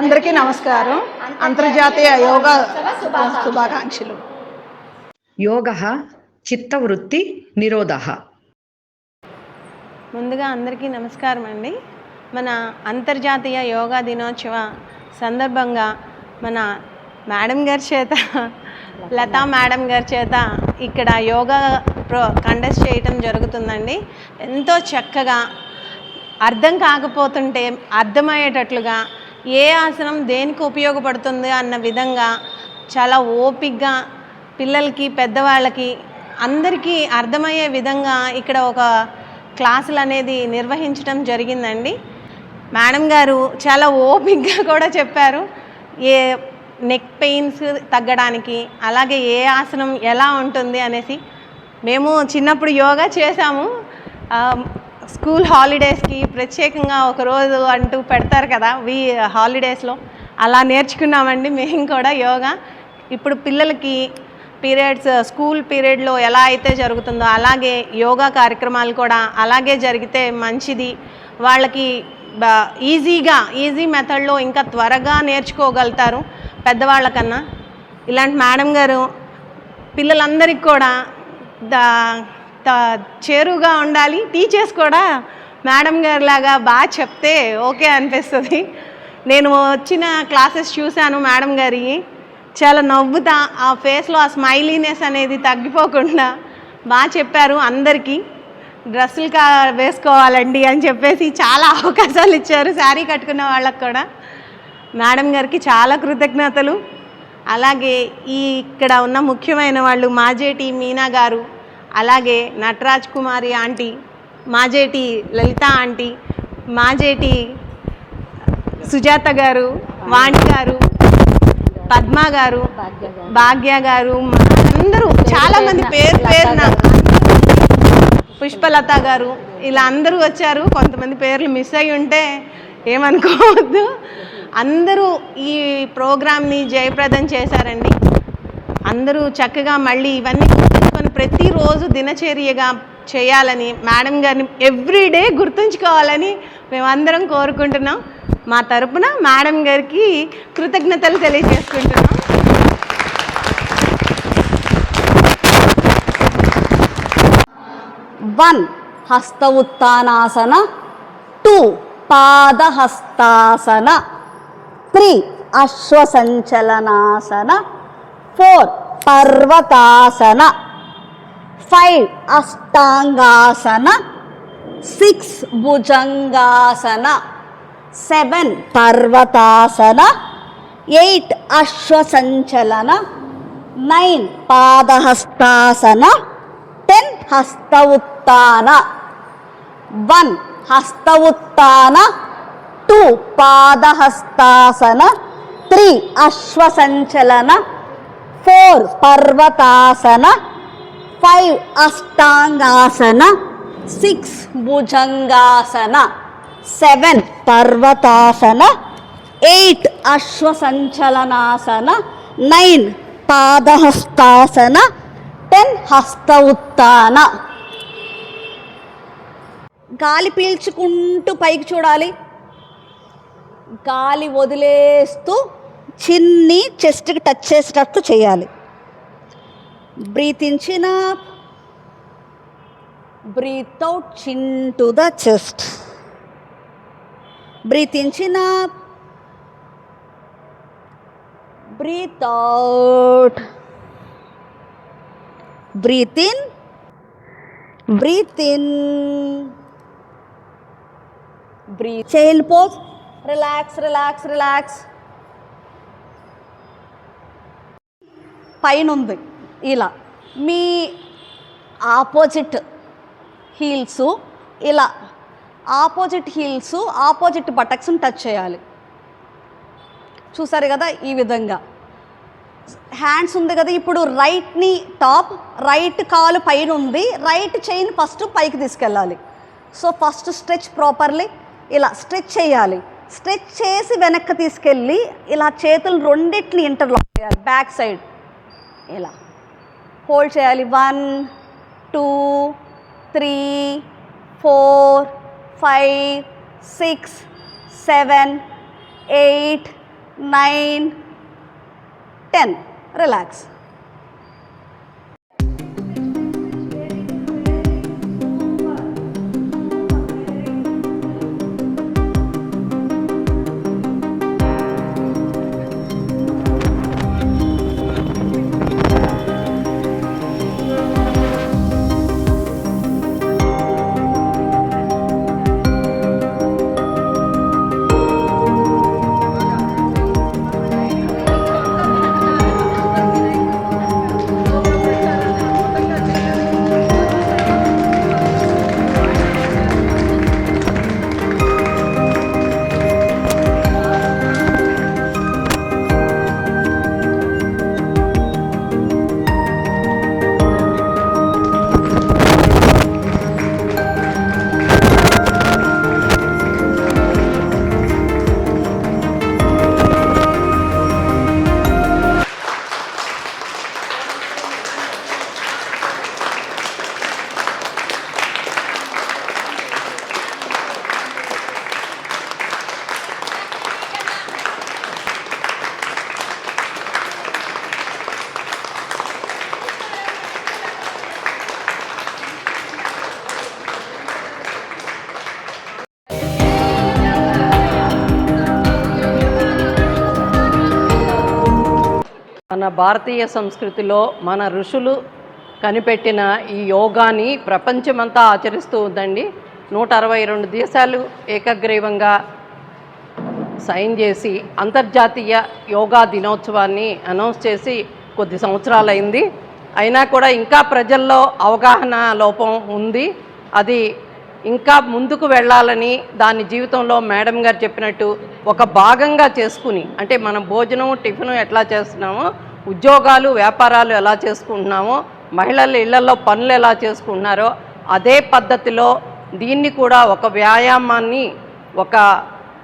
అందరికీ నమస్కారం. అంతర్జాతీయ యోగా శుభాకాంక్షలు. యోగ చిత్తవృత్తి నిరోధ. ముందుగా అందరికీ నమస్కారం అండి. మన అంతర్జాతీయ యోగా దినోత్సవ సందర్భంగా మన మేడం గారి చేత లతా మేడం గారి చేత ఇక్కడ యోగా ప్రో కండక్ట్ చేయటం జరుగుతుందండి. ఎంతో చక్కగా అర్థం కాకపోతుంటే అర్థమయ్యేటట్లుగా ఏ ఆసనం దేనికి ఉపయోగపడుతుంది అన్న విధంగా చాలా ఓపిగ్గా పిల్లలకి పెద్దవాళ్ళకి అందరికీ అర్థమయ్యే విధంగా ఇక్కడ ఒక క్లాసులు అనేది నిర్వహించడం జరిగిందండి. మేడం గారు చాలా ఓపిక్గా కూడా చెప్పారు. ఏ నెక్ పెయిన్స్ తగ్గడానికి అలాగే ఏ ఆసనం ఎలా ఉంటుంది అనేసి. మేము చిన్నప్పుడు యోగా చేసాము స్కూల్ హాలిడేస్కి ప్రత్యేకంగా ఒకరోజు అంటూ పెడతారు కదా వీ హాలిడేస్లో. అలా నేర్చుకున్నామండి మేము కూడా యోగా. ఇప్పుడు పిల్లలకి పీరియడ్స్ స్కూల్ పీరియడ్లో ఎలా అయితే జరుగుతుందో అలాగే యోగా కార్యక్రమాలు కూడా అలాగే జరిగితే మంచిది. వాళ్ళకి బ- ఈజీగా ఈజీ మెథడ్లో ఇంకా త్వరగా నేర్చుకోగలుగుతారు పెద్దవాళ్ళకన్నా. ఇలాంటి మేడం గారు పిల్లలందరికీ కూడా దా త- చేరువుగా ఉండాలి. టీచర్స్ కూడా మేడం గారి లాగా బాగా చెప్తే ఓకే అనిపిస్తుంది. నేను వచ్చిన క్లాసెస్ చూశాను మేడం గారి. చాలా నవ్వుతా ఆ ఫేస్లో ఆ స్మైలీనెస్ అనేది తగ్గిపోకుండా బాగా చెప్పారు అందరికీ. డ్రెస్సులు కా వేసుకోవాలండి అని చెప్పేసి చాలా అవకాశాలు ఇచ్చారు శారీ కట్టుకున్న వాళ్ళకి కూడా. మేడం గారికి చాలా కృతజ్ఞతలు. అలాగే ఈ ఇక్కడ ఉన్న ముఖ్యమైన వాళ్ళు మాజేటి మీనా గారు అలాగే నటరాజ్ కుమారి ఆంటీ మాజేటి లలిత ఆంటీ మాజేటి సుజాత గారు వాణి గారు పద్మ గారు భాగ్య గారు అందరూ చాలా మంది పేరు పేరున పుష్పలత గారు ఇలా అందరూ వచ్చారు. కొంతమంది పేర్లు మిస్ అయి ఉంటే ఏమనుకోవద్దు. అందరూ ఈ ప్రోగ్రామ్ని జయప్రదం చేశారండి. అందరూ చక్కగా మళ్ళీ ఇవన్నీ గుర్తుంచుకొని ప్రతిరోజు దినచర్యగా చేయాలని మేడం గారిని ఎవ్రీడే గుర్తుంచుకోవాలని మేమందరం కోరుకుంటున్నాం. మా తరపున మేడం గారికి కృతజ్ఞతలు తెలియజేసుకుంటున్నాం. వన్ హస్త ఉత్తానాసన. Two పాదహస్తాసన. Three Ashwa Sanchalanasana. Four పర్వతాసన. Five అష్టాంగాసన six Bhujangasana seven పర్వతాసన eight అశ్వసంచలన nine పాదహస్తాసన ten హస్త ఉత్తాన వన్ హస్త ఉత్తాన two పాదహస్తాసన three అశ్వసంచలన four పర్వతాసన five అష్టాంగాసన six Bhujangasana seven పర్వతాసన eight Ashwa Sanchalanasana nine పాదహస్తాసన ten హస్త ఉత్తాన గాలి పీల్చుకుంటూ పైకి చూడాలి. గాలి వదిలేస్తూ చిన్ని చెస్ట్కి టచ్ చేసేటట్టు చేయాలి. Breathe in chin breathe out chin to the chest. Breathe in chin breathe out breathe in breathe in breathe child pose relax relax relax. పైన ఉంది ఇలా. మీ ఆపోజిట్ హీల్స్ ఇలా. ఆపోజిట్ హీల్స్ ఆపోజిట్ బటక్స్ని టచ్ చేయాలి. చూసారు కదా ఈ విధంగా. హ్యాండ్స్ ఉంది కదా ఇప్పుడు రైట్ని టాప్ రైట్ కాలు పైన ఉంది రైట్ చైన్ ఫస్ట్ పైకి తీసుకెళ్ళాలి. సో ఫస్ట్ స్ట్రెచ్ ప్రాపర్లీ ఇలా స్ట్రెచ్ చేయాలి. స్ట్రెచ్ చేసి వెనక్కి తీసుకెళ్ళి ఇలా చేతులు రెండింటిని ఇంటర్లాక్ చేయాలి బ్యాక్ సైడ్. ఇలా. హోల్డ్ చేయాలి. One two three four five six seven eight nine ten. Relax. మన భారతీయ సంస్కృతిలో మన ఋషులు కనిపెట్టిన ఈ యోగాని ప్రపంచమంతా ఆచరిస్తూ ఉందండి. నూట అరవై రెండు దేశాలు ఏకగ్రీవంగా సైన్ చేసి అంతర్జాతీయ యోగా దినోత్సవాన్ని అనౌన్స్ చేసి కొద్ది సంవత్సరాలైంది. అయినా కూడా ఇంకా ప్రజల్లో అవగాహన లోపం ఉంది. అది ఇంకా ముందుకు వెళ్ళాలని దాని జీవితంలో మేడం గారు చెప్పినట్టు ఒక భాగంగా చేసుకుని అంటే మనం భోజనం టిఫిన్ ఎట్లా చేస్తున్నామో ఉద్యోగాలు వ్యాపారాలు ఎలా చేసుకుంటున్నామో మహిళలు ఇళ్ళలో పనులు ఎలా చేసుకుంటున్నారో అదే పద్ధతిలో దీన్ని కూడా ఒక వ్యాయామాన్ని ఒక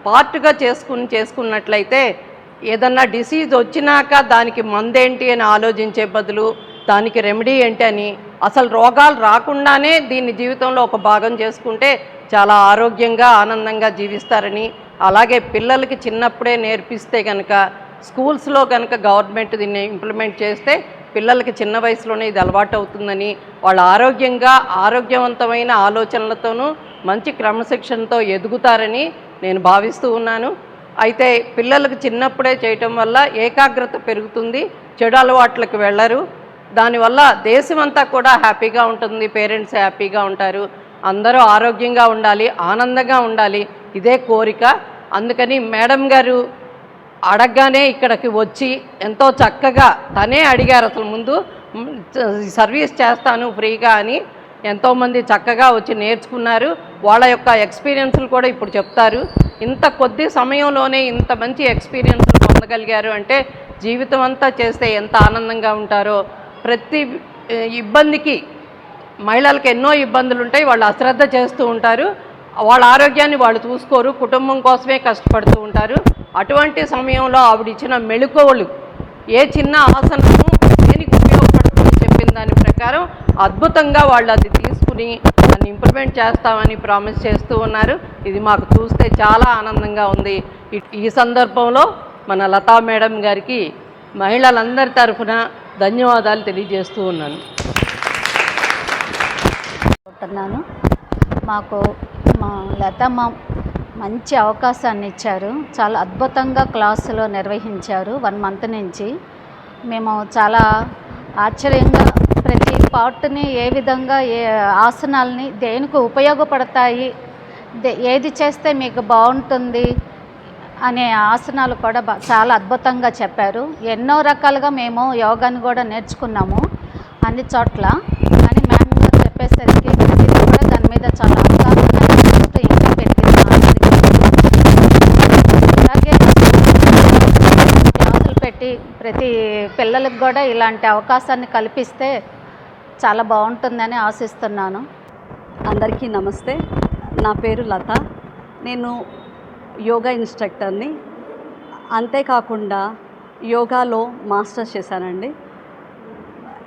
పార్ట్గా చేసుకుని చేసుకున్నట్లయితే ఏదన్నా డిసీజ్ వచ్చినాక దానికి మందేంటి అని ఆలోచించే బదులు దానికి రెమెడీ ఏంటి అని అసలు రోగాలు రాకుండానే దీన్ని జీవితంలో ఒక భాగం చేసుకుంటే చాలా ఆరోగ్యంగా ఆనందంగా జీవిస్తారని. అలాగే పిల్లలకి చిన్నప్పుడే నేర్పిస్తే కనుక స్కూల్స్లో కనుక గవర్నమెంట్ దీన్ని ఇంప్లిమెంట్ చేస్తే పిల్లలకి చిన్న వయసులోనే ఇది అలవాటు అవుతుందని వాళ్ళ ఆరోగ్యంగా ఆరోగ్యవంతమైన ఆలోచనలతోనూ మంచి క్రమశిక్షణతో ఎదుగుతారని నేను భావిస్తూ ఉన్నాను. అయితే పిల్లలకు చిన్నప్పుడే చేయటం వల్ల ఏకాగ్రత పెరుగుతుంది చెడు అలవాట్లకు వెళ్ళరు. దానివల్ల దేశమంతా కూడా హ్యాపీగా ఉంటుంది పేరెంట్స్ హ్యాపీగా ఉంటారు అందరూ ఆరోగ్యంగా ఉండాలి ఆనందంగా ఉండాలి ఇదే కోరిక. అందుకని మేడం గారు అడగగానే ఇక్కడికి వచ్చి ఎంతో చక్కగా తనే అడిగారు అసలు ముందు సర్వీస్ చేస్తాను ఫ్రీగా అని ఎంతోమంది చక్కగా వచ్చి నేర్చుకున్నారు. వాళ్ళ యొక్క ఎక్స్పీరియన్స్లు కూడా ఇప్పుడు చెప్తారు. ఇంత కొద్ది సమయంలోనే ఇంత మంచి ఎక్స్పీరియన్స్లు పొందగలిగారు అంటే జీవితం అంతా చేస్తే ఎంత ఆనందంగా ఉంటారో ప్రతి ఇబ్బందికి మహిళలకు ఎన్నో ఇబ్బందులు ఉంటాయి. వాళ్ళు అశ్రద్ధ చేస్తూ ఉంటారు. వాళ్ళ ఆరోగ్యాన్ని వాళ్ళు చూసుకోరు. కుటుంబం కోసమే కష్టపడుతూ ఉంటారు. అటువంటి సమయంలో ఆవిడ ఇచ్చిన మెళుకువలు ఏ చిన్న ఆసనము దేనికి ఉపయోగపడుతుందని చెప్పిన దాని ప్రకారం అద్భుతంగా వాళ్ళు అది తీసుకుని దాన్ని ఇంప్లిమెంట్ చేస్తామని ప్రామిస్ చేస్తూ ఉన్నారు. ఇది మాకు చూస్తే చాలా ఆనందంగా ఉంది. ఈ సందర్భంలో మన లతా మేడం గారికి మహిళలందరి తరఫున ధన్యవాదాలు తెలియజేస్తూ ఉన్నాను. అనుకుంటున్నాను మాకు మా లతమ్మ మంచి అవకాశాన్ని ఇచ్చారు. చాలా అద్భుతంగా క్లాసులో నిర్వహించారు వన్ మంత్ నుంచి. మేము చాలా ఆశ్చర్యంగా ప్రతి పార్ట్ని ఏ విధంగా ఏ ఆసనాల్ని దేనికి ఉపయోగపడతాయి దే- ఏది చేస్తే మీకు బాగుంటుంది అనే ఆసనాలు కూడా చాలా అద్భుతంగా చెప్పారు. ఎన్నో రకాలుగా మేము యోగాని కూడా నేర్చుకున్నాము అన్ని చోట్ల. కానీ మ్యామ్ గారు చెప్పేసరికి కూడా దాని మీద చాలా అవగాహన ఇంట్రెస్ట్ ఇంకా పెట్టింది అలాగే క్లాసులు పెట్టి ప్రతి పిల్లలకు కూడా ఇలాంటి అవకాశాన్ని కల్పిస్తే చాలా బాగుంటుందని ఆశిస్తున్నాను. అందరికీ నమస్తే. నా పేరు లత. నేను యోగా ఇన్స్ట్రక్టర్ని. అంతేకాకుండా యోగాలో మాస్టర్స్ చేశానండి.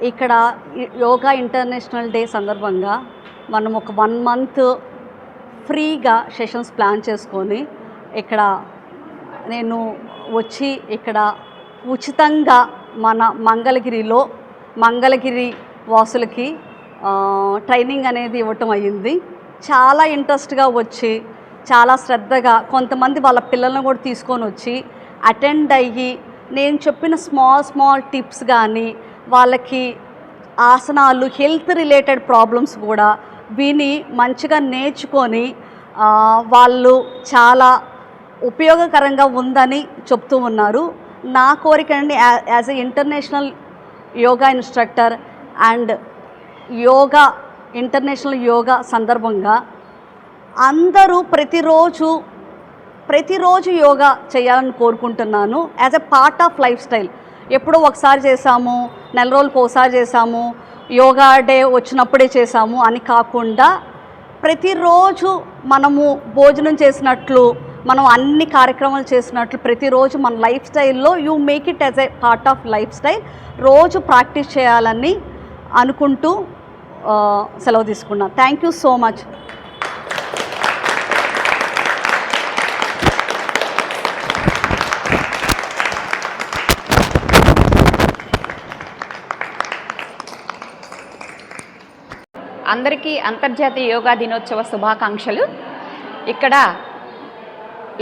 ఇక్కడ యోగా ఇంటర్నేషనల్ డే సందర్భంగా మనం ఒక వన్ మంత్ ఫ్రీగా సెషన్స్ ప్లాన్ చేసుకొని ఇక్కడ నేను వచ్చి ఇక్కడ ఉచితంగా మన మంగళగిరిలో మంగళగిరి వాసులకి ట్రైనింగ్ అనేది ఇవ్వటం అయ్యింది. చాలా ఇంట్రెస్ట్గా వచ్చి చాలా శ్రద్ధగా కొంతమంది వాళ్ళ పిల్లలను కూడా తీసుకొని వచ్చి అటెండ్ అయ్యి నేను చెప్పిన స్మాల్ స్మాల్ టిప్స్ కానీ వాళ్ళకి ఆసనాలు హెల్త్ రిలేటెడ్ ప్రాబ్లమ్స్ కూడా విని మంచిగా నేర్చుకొని వాళ్ళు చాలా ఉపయోగకరంగా ఉందని చెప్తూ ఉన్నారు. నా కోరిక అండి as a international yoga instructor and yoga international yoga సందర్భంగా అందరూ ప్రతిరోజు ప్రతిరోజు యోగా చేయాలని కోరుకుంటున్నాను. As a part of life style ఎప్పుడో ఒకసారి చేసాము నెల రోజులకు ఒకసారి చేసాము యోగా డే వచ్చినప్పుడే చేసాము అని కాకుండా ప్రతిరోజు మనము భోజనం చేసినట్లు మనం అన్ని కార్యక్రమాలు చేసినట్లు ప్రతిరోజు మన లైఫ్ స్టైల్లో you make it as a part of life style రోజు ప్రాక్టీస్ చేయాలని అనుకుంటూ సెలవు తీసుకున్నాను థ్యాంక్ యూ సో మచ్ అందరికీ అంతర్జాతీయ యోగా దినోత్సవ శుభాకాంక్షలు. ఇక్కడ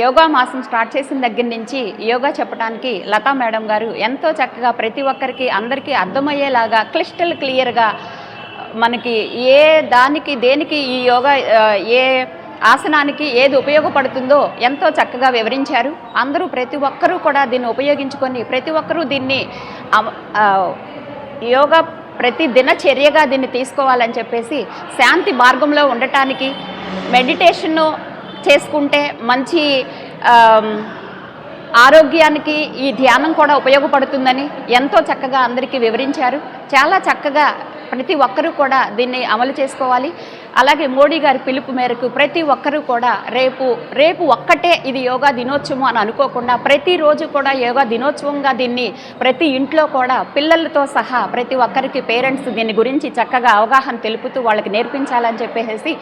యోగా మాసం స్టార్ట్ చేసిన దగ్గర నుంచి యోగా చెప్పడానికి లతా మేడం గారు ఎంతో చక్కగా ప్రతి ఒక్కరికి అందరికీ అర్థమయ్యేలాగా క్లిస్టల్ క్లియర్గా మనకి ఏ దానికి దేనికి ఈ యోగా ఏ ఆసనానికి ఏది ఉపయోగపడుతుందో ఎంతో చక్కగా వివరించారు. అందరూ ప్రతి ఒక్కరూ కూడా దీన్ని ఉపయోగించుకొని ప్రతి ఒక్కరూ దీన్ని యోగా ప్రతి దినచర్యగా దీన్ని తీసుకోవాలని చెప్పేసి శాంతి మార్గంలో ఉండటానికి మెడిటేషన్ చేసుకుంటే మంచి ఆరోగ్యానికి ఈ ధ్యానం కూడా ఉపయోగపడుతుందని ఎంతో చక్కగా అందరికీ వివరించారు. చాలా చక్కగా ప్రతి ఒక్కరూ కూడా దీన్ని అమలు చేసుకోవాలి. అలాగే మోడీ గారి పిలుపు మేరకు ప్రతి ఒక్కరూ కూడా రేపు రేపు ఒక్కటే ఇది యోగా దినోత్సవం అని అనుకోకుండా ప్రతిరోజు కూడా యోగా దినోత్సవంగా దీన్ని ప్రతి ఇంట్లో కూడా పిల్లలతో సహా ప్రతి ఒక్కరికి పేరెంట్స్ దీని గురించి చక్కగా అవగాహన తెలుపుతూ వాళ్ళకి నేర్పించాలని చెప్పేసి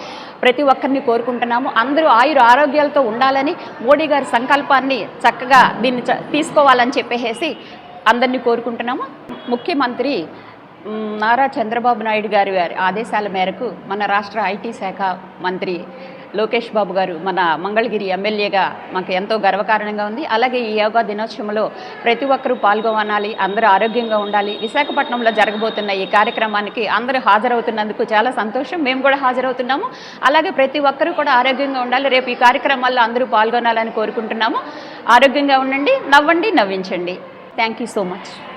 ప్రతి ఒక్కరిని కోరుకుంటున్నాము. అందరూ ఆయుర ఆరోగ్యాలతో ఉండాలని మోడీ గారి సంకల్పాన్ని చక్కగా దీన్ని చ- తీసుకోవాలని చెప్పేసి అందరినీ కోరుకుంటున్నాము. ముఖ్యమంత్రి నారా చంద్రబాబు నాయుడు గారి వారి ఆదేశాల మేరకు మన రాష్ట్ర ఐటీ శాఖ మంత్రి లోకేష్ బాబు గారు మన మంగళగిరి ఎమ్మెల్యేగా మాకు ఎంతో గర్వకారణంగా ఉంది. అలాగే ఈ యోగా దినోత్సవంలో ప్రతి ఒక్కరూ పాల్గొనాలి అందరూ ఆరోగ్యంగా ఉండాలి. విశాఖపట్నంలో జరగబోతున్న ఈ కార్యక్రమానికి అందరూ హాజరవుతున్నందుకు చాలా సంతోషం. మేము కూడా హాజరవుతున్నాము. అలాగే ప్రతి ఒక్కరూ కూడా ఆరోగ్యంగా ఉండాలి. రేపు ఈ కార్యక్రమాల్లో అందరూ పాల్గొనాలని కోరుకుంటున్నాము. ఆరోగ్యంగా ఉండండి నవ్వండి నవ్వించండి. Thank you so much